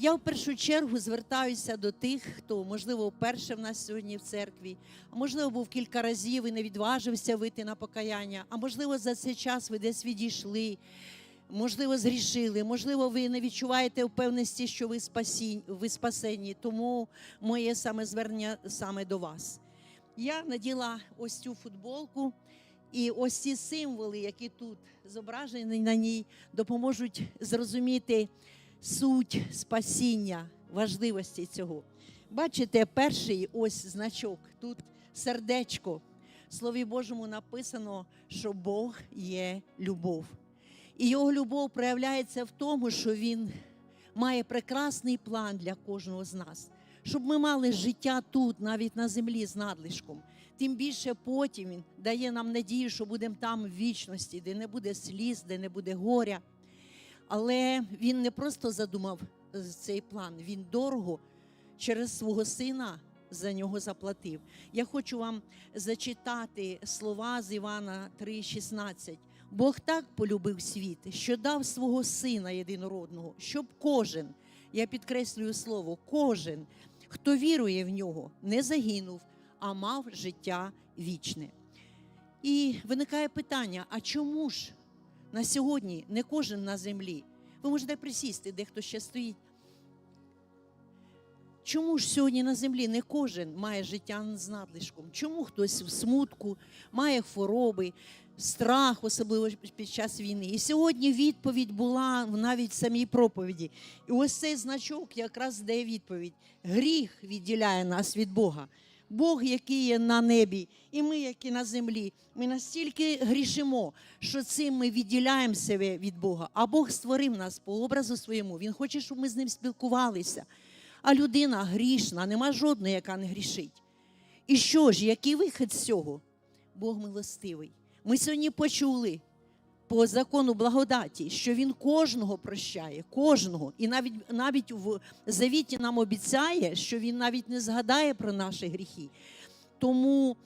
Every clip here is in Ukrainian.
Я в першу чергу звертаюся до тих, хто, можливо, вперше в нас сьогодні в церкві, а можливо, був кілька разів і не відважився вийти на покаяння, а можливо, за цей час ви десь відійшли, можливо, згрішили, можливо, ви не відчуваєте впевненості, що ви спасінь, ви спасені. Тому моє саме звернення саме до вас. Я наділа ось цю футболку, і ось ці символи, які тут зображені на ній, допоможуть зрозуміти суть спасіння, важливості цього. Бачите, перший ось значок, тут сердечко. В Слові Божому написано, що Бог є любов. І його любов проявляється в тому, що Він має прекрасний план для кожного з нас, щоб ми мали життя тут, навіть на землі з надлишком. Тим більше потім він дає нам надію, що будемо там в вічності, де не буде сліз, де не буде горя. Але він не просто задумав е, цей план, він дорого через свого сина за нього заплатив. Я хочу вам зачитати слова з Івана 3,16. Бог так полюбив світ, що дав свого сина єдинородного, щоб кожен, я підкреслюю слово, кожен, хто вірує в нього, не загинув, а мав життя вічне. І виникає питання: а чому ж на сьогодні не кожен на землі? Ви можете присісти, де хто ще стоїть. Чому ж сьогодні на землі не кожен має життя з надлишком? Чому хтось в смутку, має хвороби, страх, особливо під час війни? І сьогодні відповідь була навіть в самій проповіді. І ось цей значок якраз дає відповідь: гріх відділяє нас від Бога. Бог, який є на небі, і ми, які на землі, ми настільки грішимо, що цим ми відділяємо себе від Бога. А Бог створив нас по образу своєму. Він хоче, щоб ми з ним спілкувалися. А людина грішна, нема жодної, яка не грішить. І що ж, який вихід з цього? Бог милостивий. Ми сьогодні почули по закону благодаті, що він кожного прощає, кожного. І навіть навіть в завіті нам обіцяє, що він навіть не згадає про наші гріхи. Тому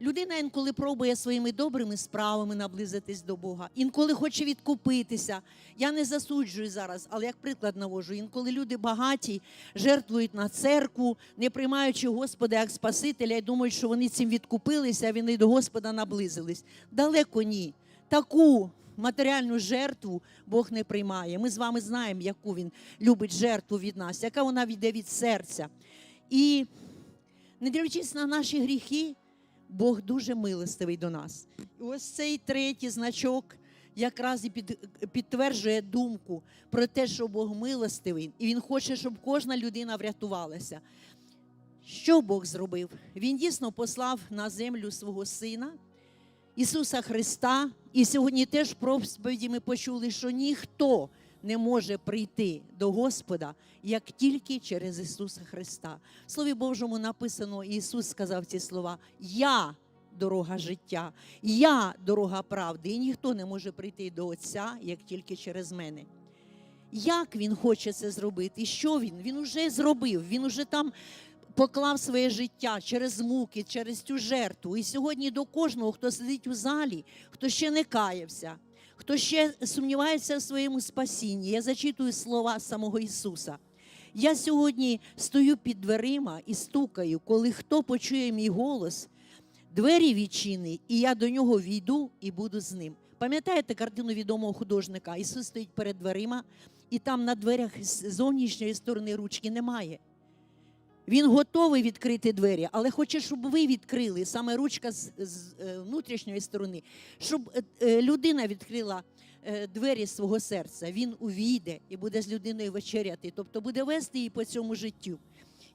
людина інколи пробує своїми добрими справами наблизитись до Бога, інколи хоче відкупитися. Я не засуджую зараз, але як приклад навожу, інколи люди багаті жертвують на церкву, не приймаючи Господа як Спасителя, і думають, що вони цим відкупилися, а вони до Господа наблизились. Далеко ні. Таку матеріальну жертву Бог не приймає. Ми з вами знаємо, яку він любить жертву від нас, яка вона йде від серця. І не дивлячись на наші гріхи, Бог дуже милостивий до нас. І ось цей третій значок якраз і під, підтверджує думку про те, що Бог милостивий, і Він хоче, щоб кожна людина врятувалася. Що Бог зробив? Він дійсно послав на землю свого сина. Ісуса Христа. І сьогодні теж в проповіді ми почули, що ніхто не може прийти до Господа, як тільки через Ісуса Христа. В Слові Божому написано, Ісус сказав ці слова: Я дорога життя, я дорога правди, і ніхто не може прийти до Отця, як тільки через мене. Як він хоче це зробити? Що він? Він уже зробив, він уже там поклав своє життя через муки, через цю жертву. І сьогодні до кожного, хто сидить у залі, хто ще не каявся, хто ще сумнівається в своєму спасінні. Я зачитую слова самого Ісуса. Я сьогодні стою під дверима і стукаю, коли хто почує мій голос, двері відчини, і я до нього війду і буду з ним. Пам'ятаєте картину відомого художника? Ісус стоїть перед дверима, і там на дверях зовнішньої сторони ручки немає. Він готовий відкрити двері, але хоче, щоб ви відкрили саме ручка з, з е, внутрішньої сторони, щоб е, е, людина відкрила двері свого серця. Він увійде і буде з людиною вечеряти, тобто буде вести її по цьому життю.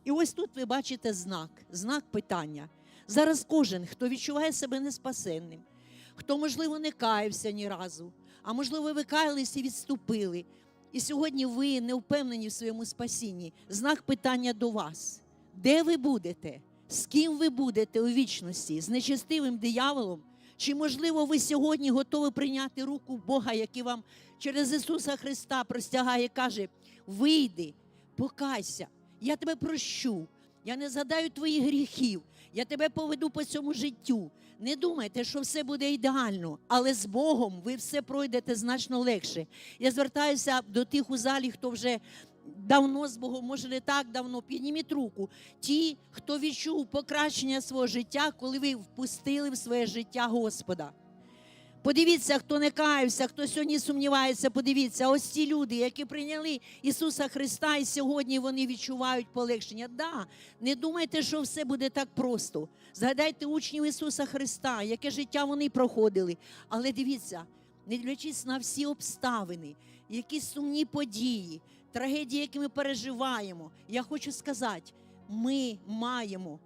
І ось тут ви бачите знак, знак питання. Зараз кожен, хто відчуває себе неспасенним, хто, можливо, не каявся ні разу, а можливо, ви каялись і відступили. І сьогодні ви не впевнені в своєму спасінні. Знак питання до вас: де ви будете? З ким ви будете у вічності? З нечестивим дияволом? Чи, можливо, ви сьогодні готові прийняти руку Бога, який вам через Ісуса Христа простягає, каже: вийди, покайся, я тебе прощу, я не згадаю твоїх гріхів, я тебе поведу по цьому життю. Не думайте, що все буде ідеально, але з Богом ви все пройдете значно легше. Я звертаюся до тих у залі, хто вже давно з Богом, може не так давно, підніміть руку. Ті, хто відчув покращення свого життя, коли ви впустили в своє життя Господа. Подивіться, хто не каявся, хто сьогодні сумнівається, подивіться, ось ці люди, які прийняли Ісуса Христа, і сьогодні вони відчувають полегшення. Да, не думайте, що все буде так просто. Згадайте учнів Ісуса Христа, яке життя вони проходили. Але дивіться, не дивлячись на всі обставини, якісь сумні події, трагедії, які ми переживаємо, я хочу сказати, ми маємо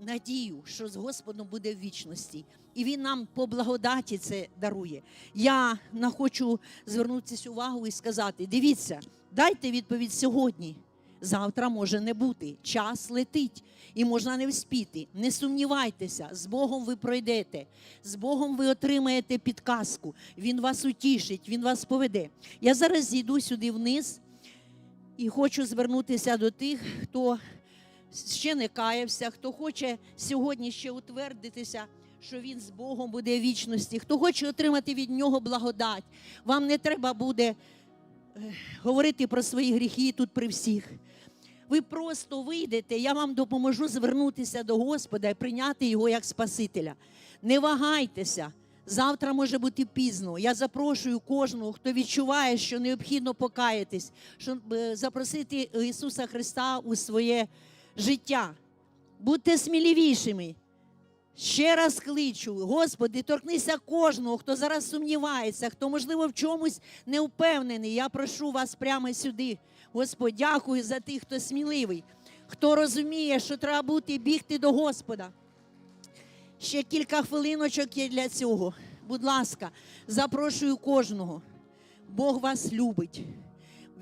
надію, що з Господом буде в вічності, і Він нам по благодаті це дарує. Я хочу звернутися увагу і сказати: дивіться, дайте відповідь сьогодні. Завтра може не бути. Час летить і можна не вспіти. Не сумнівайтеся, з Богом ви пройдете, з Богом ви отримаєте підказку. Він вас утішить, Він вас поведе. Я зараз зійду сюди вниз і хочу звернутися до тих, хто ще не каявся, хто хоче сьогодні ще утвердитися, що він з Богом буде в вічності, хто хоче отримати від нього благодать. Вам не треба буде е, говорити про свої гріхи тут при всіх. Ви просто вийдете, я вам допоможу звернутися до Господа і прийняти його як Спасителя. Не вагайтеся. Завтра може бути пізно. Я запрошую кожного, хто відчуває, що необхідно покаятись, щоб е, запросити Ісуса Христа у своє життя. Будьте сміливішими. Ще раз кличу, Господи, торкнися кожного, хто зараз сумнівається, хто, можливо, в чомусь не впевнений. Я прошу вас прямо сюди. Господь, дякую за тих, хто сміливий, хто розуміє, що треба бути бігти до Господа. Ще кілька хвилиночок є для цього. Будь ласка, запрошую кожного. Бог вас любить.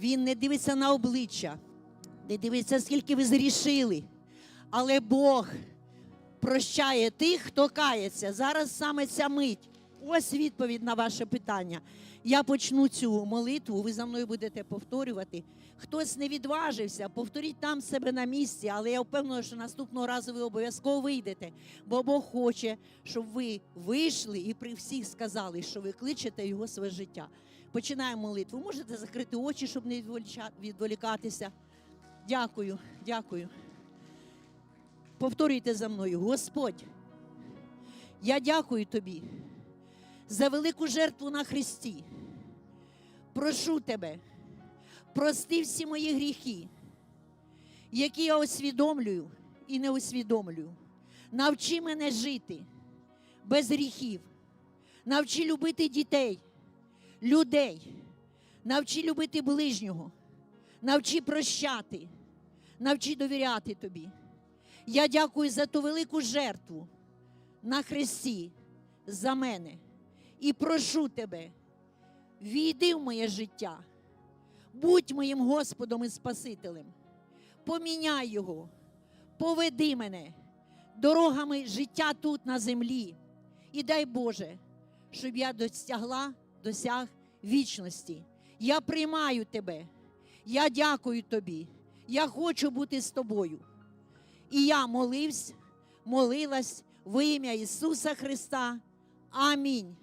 Він не дивиться на обличчя, не дивиться, скільки ви зрішили. Але Бог прощає тих, хто кається. Зараз саме ця мить. Ось відповідь на ваше питання. Я почну цю молитву, ви за мною будете повторювати. Хтось не відважився, повторіть там себе на місці, але я впевнена, що наступного разу ви обов'язково вийдете, бо Бог хоче, щоб ви вийшли і при всіх сказали, що ви кличете його своє життя. Починаємо молитву. Можете закрити очі, щоб не відволікатися. Дякую, дякую. Повторюйте за мною, Господь, я дякую тобі за велику жертву на Христі. Прошу тебе, прости всі мої гріхи, які я усвідомлюю і не усвідомлюю. Навчи мене жити без гріхів. Навчи любити дітей, людей, навчи любити ближнього, навчи прощати, навчи довіряти тобі. Я дякую за ту велику жертву на Христі за мене і прошу тебе, війди в моє життя, будь моїм Господом і Спасителем, поміняй його, поведи мене дорогами життя тут на землі. І дай Боже, щоб я досягла, досяг вічності. Я приймаю тебе, я дякую тобі, я хочу бути з тобою. І я молився, молилась в ім'я Ісуса Христа. Амінь.